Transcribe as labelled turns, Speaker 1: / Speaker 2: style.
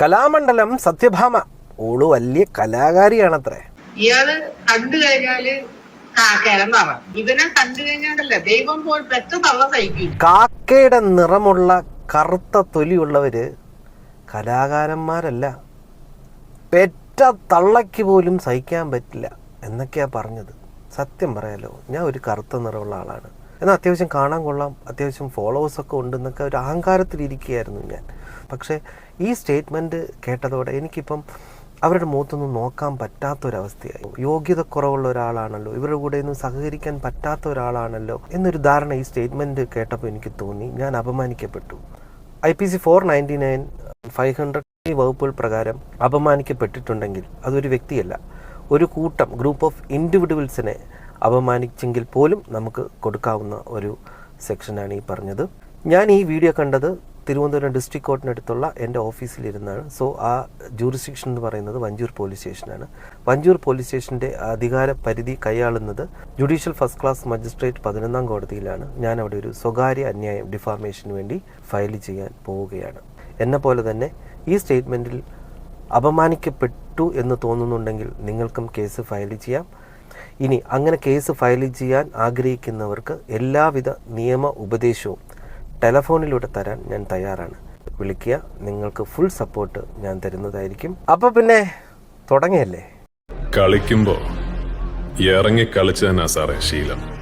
Speaker 1: Kalamandalam Satyabhama. All വലിയ കലാകാരിയാണത്രേ.
Speaker 2: ഇയാൾ കണ്ടു കഴിഞ്ഞാൽ ഇവനെ കണ്ടു കഴിഞ്ഞാണ്ടല്ലേ ദൈവം പോൽ പെറ്റ തള്ള സഹിക്കും.
Speaker 1: കാക്കയുടെ നിറമുള്ള കറുത്ത തൊലിയുള്ളവര് കലാകാരന്മാരല്ല. പെറ്റ തള്ളയ്ക്ക് പോലും സഹിക്കാൻ പറ്റില്ല എന്നൊക്കെയാ പറഞ്ഞത്. സത്യം പറയാലോ ഞാൻ ഒരു കറുത്ത നിറമുള്ള ആളാണ്. എന്നാൽ അത്യാവശ്യം കാണാൻ കൊള്ളാം അത്യാവശ്യം ഫോളോവേഴ്സൊക്കെ ഉണ്ടെന്നൊക്കെ ഒരു അഹങ്കാരത്തിലിരിക്കുകയായിരുന്നു ഞാൻ. പക്ഷേ ഈ സ്റ്റേറ്റ്മെന്റ് കേട്ടതോടെ എനിക്കിപ്പം അവരുടെ മുഖത്തൊന്നും നോക്കാൻ പറ്റാത്തൊരവസ്ഥയായി. യോഗ്യത കുറവുള്ള ഒരാളാണല്ലോ ഇവരുടെ കൂടെ ഒന്നും സഹകരിക്കാൻ പറ്റാത്ത ഒരാളാണല്ലോ എന്നൊരു ധാരണ ഈ സ്റ്റേറ്റ്മെന്റ് കേട്ടപ്പോൾ എനിക്ക് തോന്നി. ഞാൻ അപമാനിക്കപ്പെട്ടു. I P C four ninety nine five hundred ഈ വകുപ്പുകൾ പ്രകാരം അപമാനിക്കപ്പെട്ടിട്ടുണ്ടെങ്കിൽ അതൊരു വ്യക്തിയല്ല. ഒരു കൂട്ടം ഗ്രൂപ്പ് ഓഫ് ഇൻഡിവിജ്വൽസിനെ അപമാനിച്ചെങ്കിൽ പോലും നമുക്ക് കൊടുക്കാവുന്ന ഒരു സെക്ഷനാണ് ഈ പറഞ്ഞത്. ഞാൻ ഈ വീഡിയോ കണ്ടത് തിരുവനന്തപുരം ഡിസ്ട്രിക്ട് കോർട്ടിനടുത്തുള്ള എന്റെ ഓഫീസിലിരുന്നാണ് സോ ആ ജൂറിസ്ഡിക്ഷൻ എന്ന് പറയുന്നത് വഞ്ചൂർ പോലീസ് സ്റ്റേഷനാണ് വഞ്ചൂർ പോലീസ് സ്റ്റേഷന്റെ അധികാര പരിധി കൈയാളുന്നത് ജുഡീഷ്യൽ ഫസ്റ്റ് ക്ലാസ് മജിസ്ട്രേറ്റ് പതിനൊന്നാം കോടതിയിലാണ്. ഞാൻ അവിടെ ഒരു സ്വകാര്യ അന്യായം ഡിഫാർമേഷന് വേണ്ടി ഫയൽ ചെയ്യാൻ പോവുകയാണ്. എന്നെ പോലെ തന്നെ ഈ സ്റ്റേറ്റ്മെന്റിൽ അപമാനിക്കപ്പെട്ടു എന്ന് തോന്നുന്നുണ്ടെങ്കിൽ നിങ്ങൾക്കും കേസ് ഫയൽ ചെയ്യാം. ഇനി അങ്ങനെ കേസ് ഫയൽ ചെയ്യാൻ ആഗ്രഹിക്കുന്നവർക്ക് എല്ലാവിധ നിയമ ഉപദേശവും ടെലഫോണിലൂടെ തരാൻ ഞാൻ തയ്യാറാണ്. വിളിക്കുക നിങ്ങൾക്ക് ഫുൾ സപ്പോർട്ട് ഞാൻ തരുന്നതായിരിക്കും. അപ്പോൾ പിന്നെ തുടങ്ങിയല്ലേ?
Speaker 3: കളിക്കുമ്പോ ഇറങ്ങി കളിച്ചു തന്നെ സാറേ ശീലം.